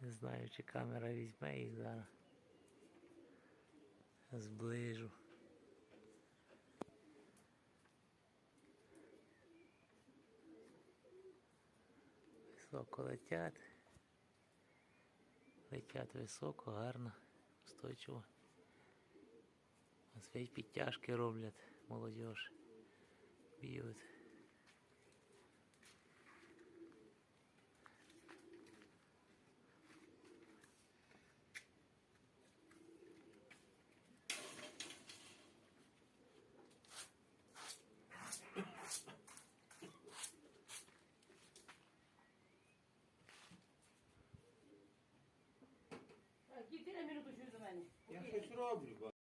Не знаю, чи камера візьме їх зараз. Зближу. Високо летять. Летять високо, гарно, устойчиво. Свої підтяжки роблять молодіж. Б'ють. Petrópolis.